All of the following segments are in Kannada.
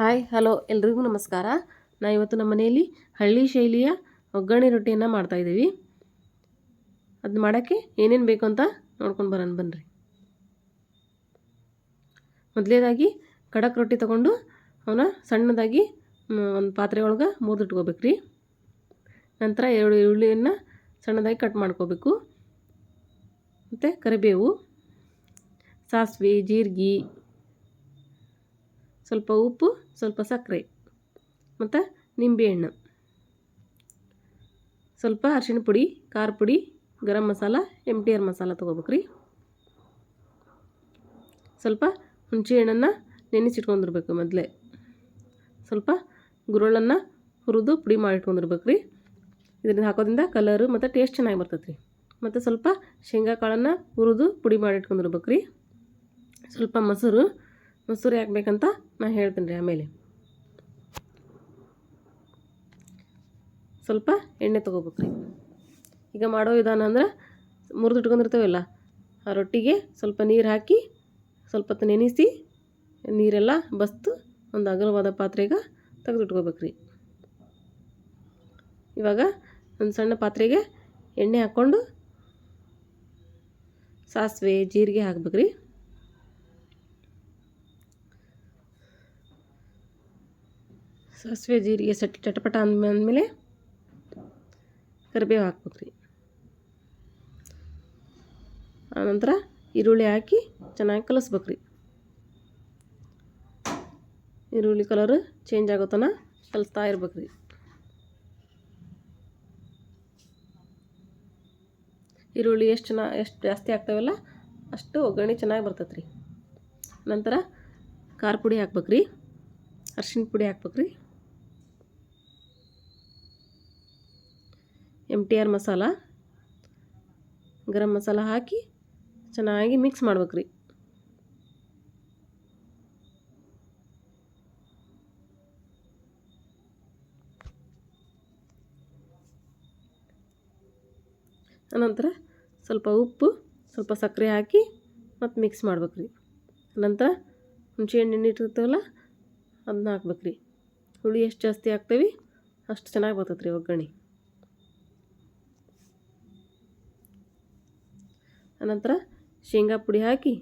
ಹಾಯ್, ಹಲೋ, ಎಲ್ರಿಗೂ ನಮಸ್ಕಾರ. ನಾ ಇವತ್ತು ನಮ್ಮ ಮನೆಯಲ್ಲಿ ಹಳ್ಳಿ ಶೈಲಿಯ ಒಗ್ಗರಣೆ ರೊಟ್ಟಿಯನ್ನು ಮಾಡ್ತಾಯಿದ್ದೀವಿ ಅದು ಮಾಡೋಕ್ಕೆ ಏನೇನು ಬೇಕು ಅಂತ ನೋಡ್ಕೊಂಡು ಬರೋಣ ಬನ್ನಿರಿ ಮೊದಲೇದಾಗಿ ಖಡಕ್ ರೊಟ್ಟಿ ತೊಗೊಂಡು ಅವನ್ನ ಸಣ್ಣದಾಗಿ ಒಂದು ಪಾತ್ರೆ ಒಳಗೆ ಮೂದಿಟ್ಕೋಬೇಕು ರೀ ನಂತರ ಎರಡು ಈರುಳ್ಳಿಯನ್ನು ಸಣ್ಣದಾಗಿ ಕಟ್ ಮಾಡ್ಕೋಬೇಕು. ಮತ್ತು ಕರಿಬೇವು, ಸಾಸಿವೆ, ಜೀರಿಗೆ ಸ್ವಲ್ಪ ಉಪ್ಪು, ಸ್ವಲ್ಪ ಸಕ್ಕರೆ ಮತ್ತು ನಿಂಬೆಹಣ್ಣು ಸ್ವಲ್ಪ ಅರಿಶಿಣ ಪುಡಿ, ಖಾರ ಪುಡಿ, garam masala M T R masala ತೊಗೋಬೇಕ್ರಿ. ಸ್ವಲ್ಪ ಹುಣಸೆ ಹಣ್ಣನ್ನು ನೆನೆಸಿಟ್ಕೊಂಡಿರ್ಬೇಕು ಮೊದಲೇ. ಸ್ವಲ್ಪ ಗುರುಳನ್ನು ಹುರಿದು ಪುಡಿ ಮಾಡಿಟ್ಕೊಂಡಿರ್ಬೇಕು ರೀ ಇದರಿಂದ ಹಾಕೋದ್ರಿಂದ ಕಲರು ಮತ್ತು ಟೇಸ್ಟ್ ಚೆನ್ನಾಗಿ ಬರ್ತೈತೆ ರೀ ಮತ್ತು ಸ್ವಲ್ಪ ಶೇಂಗಾ ಕಾಳನ್ನು ಹುರಿದು ಪುಡಿ ಮಾಡಿಟ್ಕೊಂಡಿರ್ಬೇಕು ರೀ ಸ್ವಲ್ಪ ಮೊಸರು ಮೊಸರು ಹಾಕ್ಬೇಕಂತ ಬೇಕಂತ ನಾನು ಹೇಳ್ತೀನಿ ರೀ ಆಮೇಲೆ. ಸ್ವಲ್ಪ ಎಣ್ಣೆ ತೊಗೋಬೇಕು ರೀ. ಈಗ ಮಾಡೋ ವಿಧಾನ ಅಂದ್ರೆ ಮುರಿದು ಇಟ್ಕೊಂಡಿರ್ತೇವಲ್ಲ ಆ ರೊಟ್ಟಿಗೆ ಸ್ವಲ್ಪ ನೀರು ಹಾಕಿ ಸ್ವಲ್ಪ ಹೊತ್ತು ನೆನೆಸಿ ನೀರೆಲ್ಲ ಬಸ್ತು ಒಂದು ಅಗಲವಾದ ಪಾತ್ರೆಗೆ ತೆಗೆದಿಟ್ಕೋಬೇಕು ರೀ. ಇವಾಗ ಒಂದು ಸಣ್ಣ ಪಾತ್ರೆಗೆ ಎಣ್ಣೆ ಹಾಕ್ಕೊಂಡು ಸಾಸಿವೆ, ಜೀರಿಗೆ ಹಾಕ್ಬೇಕು ರೀ. ಸಾಸಿವೆ, ಜೀರಿಗೆ ಸಟ್ ಚಟಪಟ ಅಂದಮೇಲೆ ಕರಿಬೇವು ಹಾಕ್ಬೇಕು ರೀ ಆನಂತರ ಈರುಳ್ಳಿ ಹಾಕಿ ಚೆನ್ನಾಗಿ ಕಲಿಸ್ಬೇಕು ಈರುಳ್ಳಿ ಕಲರ್ ಚೇಂಜ್ ಆಗೋ ತನಕ ಕಲಿಸ್ತಾ ಇರ್ಬೇಕು ರೀ ಈರುಳ್ಳಿ ಎಷ್ಟು ಚೆನ್ನಾಗಿ ಎಷ್ಟು ಜಾಸ್ತಿ ಆಗ್ತಾವಲ್ಲ ಅಷ್ಟು ಒಗ್ಗರಣೆ ಚೆನ್ನಾಗಿ ಬರ್ತೈತೆ ರೀ ನಂತರ ಖಾರ ಪುಡಿ ಹಾಕ್ಬೇಕು ರೀ ಪುಡಿ ಹಾಕ್ಬೇಕು ರೀ M T R masala, garam masala ಹಾಕಿ ಚೆನ್ನಾಗಿ ಮಿಕ್ಸ್ ಮಾಡ್ಬೇಕ್ರಿ. ಅನಂತರ ಸ್ವಲ್ಪ ಉಪ್ಪು, ಸ್ವಲ್ಪ ಸಕ್ಕರೆ ಹಾಕಿ ಮತ್ತು ಮಿಕ್ಸ್ ಮಾಡ್ಬೇಕು ರೀ ನಂತರ ಹುಣಸೆ ಹಣ್ಣು ಇಟ್ಟಿರ್ತೀವಲ್ಲ ಅದನ್ನ ಹಾಕ್ಬೇಕ್ರಿ. ಹುಳಿ ಎಷ್ಟು ಜಾಸ್ತಿ ಹಾಕ್ತೀವಿ ಅಷ್ಟು ಚೆನ್ನಾಗಿ ಬರ್ತೈತೆ ರೀ ಒಗ್ಗರಣೆ. ಅನಂತರ ಶೇಂಗಾ ಪುಡಿ ಹಾಕಿ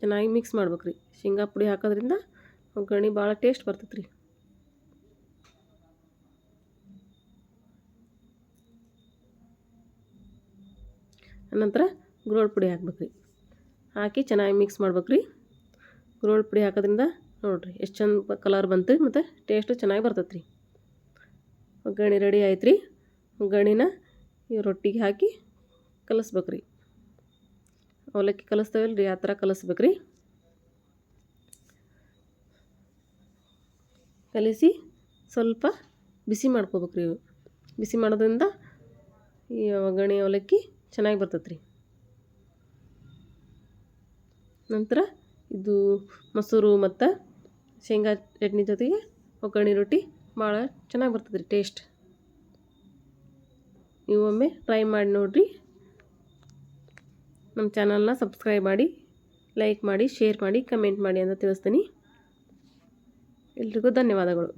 ಚೆನ್ನಾಗಿ ಮಿಕ್ಸ್ ಮಾಡ್ಬೇಕು ರೀ ಶೇಂಗಾ ಪುಡಿ ಹಾಕೋದ್ರಿಂದ ಒಗ್ಗರಣೆ ಭಾಳ ಟೇಸ್ಟ್ ಬರ್ತೈತೆ ರೀ ಅನಂತರ ಗುರೋಳ್ ಪುಡಿ ಹಾಕ್ಬೇಕು ರೀ ಹಾಕಿ ಚೆನ್ನಾಗಿ ಮಿಕ್ಸ್ ಮಾಡ್ಬೇಕು ರೀ ಗುರೋಳ್ ಪುಡಿ ಹಾಕೋದ್ರಿಂದ ನೋಡಿರಿ ಎಷ್ಟು ಚಂದ ಕಲರ್ ಬಂತು ಮತ್ತು ಟೇಸ್ಟು ಚೆನ್ನಾಗಿ ಬರ್ತೈತೆ ರೀ ಒಗ್ಗರಣೆ ರೆಡಿ ಆಯ್ತು ರೀ ಒಗ್ಗರಣೆನ ಈ ರೊಟ್ಟಿಗೆ ಹಾಕಿ ಕಲಿಸ್ಬೇಕು ಅವಲಕ್ಕಿ ಕಲಿಸ್ತೇವಲ್ಲ ರೀ ಆ ಥರ ಕಲಿಸ್ಬೇಕ್ರಿ. ಕಲಿಸಿ ಸ್ವಲ್ಪ ಬಿಸಿ ಮಾಡ್ಕೋಬೇಕ್ರಿ ಬಿಸಿ ಮಾಡೋದ್ರಿಂದ ಈ ಒಗ್ಗರಣೆ, ಅವಲಕ್ಕಿ ಚೆನ್ನಾಗಿ ಬರ್ತೈತೆ ರೀ ನಂತರ ಇದು ಮೊಸರು ಮತ್ತು ಶೇಂಗಾ ಚಟ್ನಿ ಜೊತೆಗೆ ಒಗ್ಗರಣೆ ರೊಟ್ಟಿ ಭಾಳ ಚೆನ್ನಾಗಿ ಬರ್ತದೆ ರೀ ಟೇಸ್ಟ್ ನೀವೊಮ್ಮೆ ಟ್ರೈ ಮಾಡಿ ನೋಡಿರಿ. ನಮ್ಮ ಚಾನಲ್ನ ಸಬ್ಸ್ಕ್ರೈಬ್ ಮಾಡಿ ಲೈಕ್ ಮಾಡಿ ಶೇರ್ ಮಾಡಿ ಕಮೆಂಟ್ ಮಾಡಿ ಅಂತ ತಿಳಿಸ್ತೀನಿ. ಎಲ್ರಿಗೂ ಧನ್ಯವಾದಗಳು.